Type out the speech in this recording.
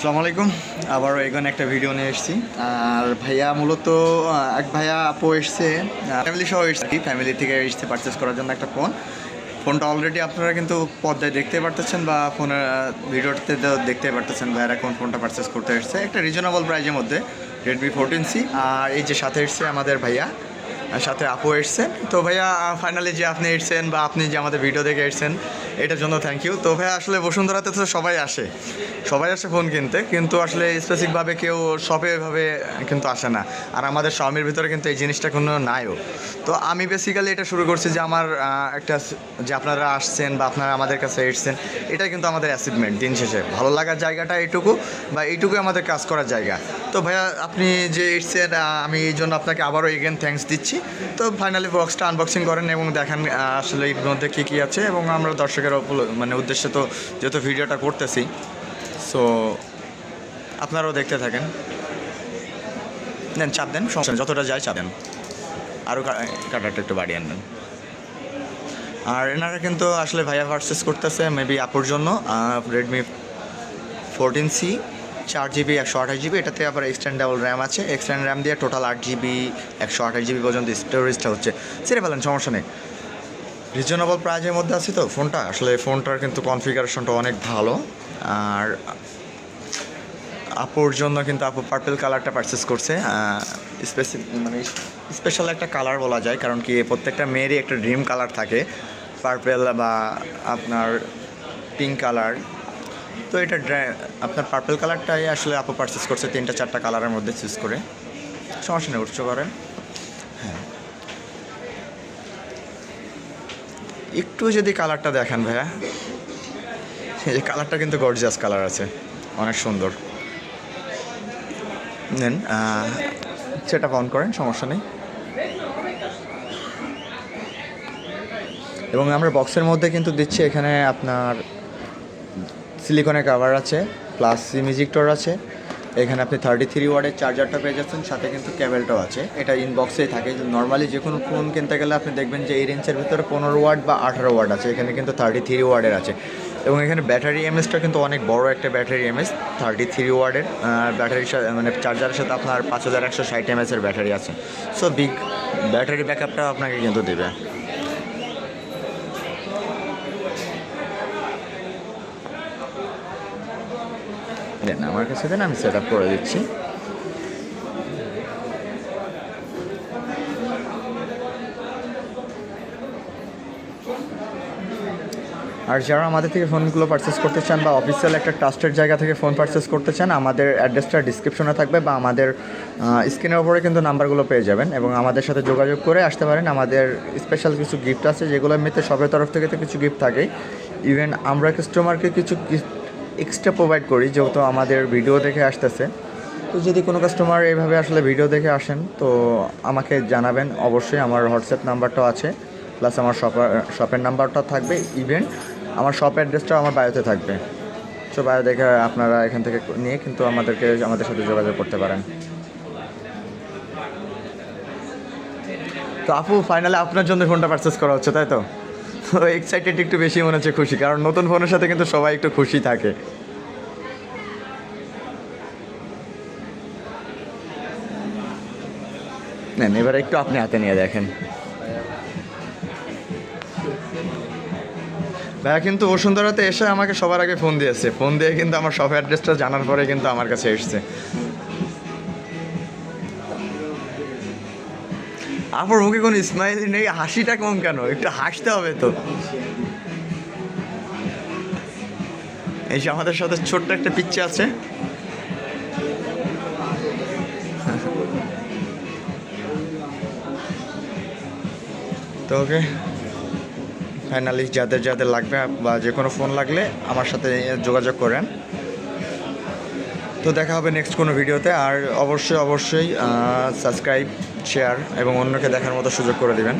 আসসালামু আলাইকুম। আবারও এখানে একটা ভিডিও নিয়ে এসেছি। আর ভাইয়া মূলত এক ভাইয়া আপু এসছে ফ্যামিলি সহ এসছে। ফ্যামিলি থেকে এসছে পারচেস করার জন্য একটা ফোন ফোনটা অলরেডি আপনারা কিন্তু পর্দায় দেখতে পারতেছেন বা ফোনের ভিডিওতে দেখতে পারতেছেন ভাইয়ারা কোন ফোনটা পারচেস করতে এসছে। একটা রিজনেবল প্রাইজের মধ্যে রেডমি ফোরটিন সি আর এই যে সাথে এসছে আমাদের ভাইয়া সাথে আপু এসছেন। তো ভাইয়া ফাইনালি যে আপনি এসছেন বা আপনি যে আমাদের ভিডিও দেখে এসছেন, এটার জন্য থ্যাংক ইউ তো ভাইয়া, আসলে বসুন্ধরাতে তো সবাই আসে। সবাই আসে ফোন কিনতে, কিন্তু আসলে স্পেসিফিকভাবে কেউ শপে এভাবে কিন্তু আসে না। আর আমাদের স্বামীর ভিতরে কিন্তু এই জিনিসটা কোনো নাইও। তো আমি বেসিক্যালি এটা শুরু করছি যে আমার একটা যে আপনারা আসছেন বা আপনারা আমাদের কাছে এসছেন এটাই কিন্তু আমাদের অ্যাচিভমেন্ট দিন শেষে। ভালো লাগার জায়গাটা এইটুকু বা এইটুকুই আমাদের কাজ করার জায়গা। তো ভাইয়া, আপনি যে এসছেন আমি এই জন্য আপনাকে আবারও এগেন থ্যাঙ্কস দিচ্ছি। তো ফাইনালি বক্সটা আনবক্সিং করেন এবং দেখেন আসলে এর মধ্যে কী কী আছে এবং আমরা দর্শকের মানে উদ্দেশ্যে তো যেহেতু ভিডিওটা করতেছি সো আপনারাও দেখতে থাকেন। দেন চাপ দেন, সমস্যা যতটা যায় চাপ দেন। আরও কাটারটা একটু বাড়িয়ে আনবেন। আর এনারা কিন্তু আসলে ভাইয়া ভার্সেস করতেছে মেবি আপুর জন্য রেডমি ফোরটিন সি চার জিবি একশো আঠাশ জিবি এটাতে আবার এক্সটেন্ডেবল র্যাম আছে। এক্সটেন্ড র্যাম দিয়ে টোটাল আট জিবি একশো আঠাশ জিবি পর্যন্ত স্টোরেজটা হচ্ছে। সেরে ফেলেন, সমস্যা নেই। রিজনেবল প্রাইজের মধ্যে আছে তো ফোনটা আসলে ফোনটার কিন্তু কনফিগারেশনটা অনেক ভালো। আর আপুর জন্য কিন্তু আপু পার্পেল কালারটা পারচেস করছে। স্পেসিফিক মানে স্পেশাল একটা কালার বলা যায়। কারণ কি, প্রত্যেকটা মেয়েরই একটা ড্রিম কালার থাকে। পার্পেল বা আপনার পিঙ্ক কালার তো এটা আপনার পার্পল কালারটাই আসলে আপু পারচেস করছে তিনটা, চারটা কালারের মধ্যে চুজ করে। সমস্যা নেই উচ্চ করেন। হ্যাঁ। একটু যদি কালারটা দেখেন ভাইয়া। এই কালারটা কিন্তু গর্জিয়াস কালার আছে, অনেক সুন্দর। নেন সেটা অন করেন, সমস্যা নেই। এবং আমরা বক্সের মধ্যে কিন্তু দিচ্ছি এখানে আপনার সিলিকনের কাভার আছে প্লাস মিউজিকটোর আছে। এখানে আপনি থার্টি থ্রি ওয়ার্ডের চার্জারটা পেয়ে যাচ্ছেন, সাথে কিন্তু কেবেলটাও আছে। এটা ইনবক্সেই থাকে। নর্মালি যে কোনো ফোন কিনতে গেলে আপনি দেখবেন যে এই রেঞ্জের ভিতরে পনেরো ওয়ার্ড বা আঠারো ওয়ার্ড আছে। এখানে কিন্তু থার্টি থ্রি ওয়ার্ডের আছে। এবং এখানে ব্যাটারি এমএসটা কিন্তু অনেক বড় একটা ব্যাটারি এমএস থার্টি থ্রি ওয়ার্ডের। ব্যাটারির সাথে মানে চার্জারের সাথে আপনার পাঁচ হাজার একশো ষাট এমএসের ব্যাটারি আছে। সো বিগ ব্যাটারি ব্যাকআপটা আপনাকে কিন্তু দেবে। দেন, আমার কাছে দেন, আমি সেট আপ করে দিচ্ছি। আর যারা আমাদের থেকে ফোনগুলো পারচেস করতে চান বা অফিসিয়াল একটা ট্রাস্টেড জায়গা থেকে ফোন পারচেস করতে চান, আমাদের অ্যাড্রেসটা ডিসক্রিপশনে থাকবে বা আমাদের স্ক্রিনের ওপরে কিন্তু নাম্বারগুলো পেয়ে যাবেন এবং আমাদের সাথে যোগাযোগ করে আসতে পারেন। আমাদের স্পেশাল কিছু গিফট আছে যেগুলো এমনিতে সবের তরফ থেকে তো কিছু গিফট থাকেই। ইভেন আমরা কাস্টমারকে কিছু এক্সট্রা প্রোভাইড করি, যেহেতু আমাদের ভিডিও দেখে আসতেছে। তো যদি কোনো কাস্টমার এইভাবে আসলে ভিডিও দেখে আসেন, তো আমাকে জানাবেন। অবশ্যই আমার হোয়াটসঅ্যাপ নাম্বারটাও আছে প্লাস আমার শপার শপের নাম্বারটা থাকবে ইভেন আমার শপ অ্যাড্রেসটাও আমার বায়োতে থাকবে। সো বায়ো দেখে আপনারা এখান থেকে নিয়ে কিন্তু আমাদেরকে, আমাদের সাথে যোগাযোগ করতে পারেন। তো আপু ফাইনালি আপনার জন্য ফোনটা পারচেস করা হচ্ছে, তাই তো? এক্সাইটেড একটু বেশি মনে হচ্ছে খুশি, কারণ নতুন ফোনের সাথে কিন্তু সবাই একটু খুশি থাকে। নেন, এবার একটু আপনি হাতে নিয়ে দেখেন। ভাইয়া, কিন্তু বসুন্ধরাতে এসে আমাকে সবার আগে ফোন দিয়েছে। ফোন দিয়ে কিন্তু আমার সব অ্যাড্রেসটা জানার পরে কিন্তু আমার কাছে এসছে। আমার মুখে কোনো স্মাইল নেই, হাসিটা কম কেন? একটু হাসতে হবে তো। এই যে আমাদের সাথে ছোট্ট একটা পিচ্ছে আছে। তো ওকে ফাইনালি যাদের যাদের লাগবে বা যে কোনো ফোন লাগলে আমার সাথে যোগাযোগ করেন। তো দেখা হবে নেক্সট কোনো ভিডিওতে আর অবশ্যই অবশ্যই সাবস্ক্রাইব শেয়ার এবং অন্যকে দেখার মতো সুযোগ করে দিবেন।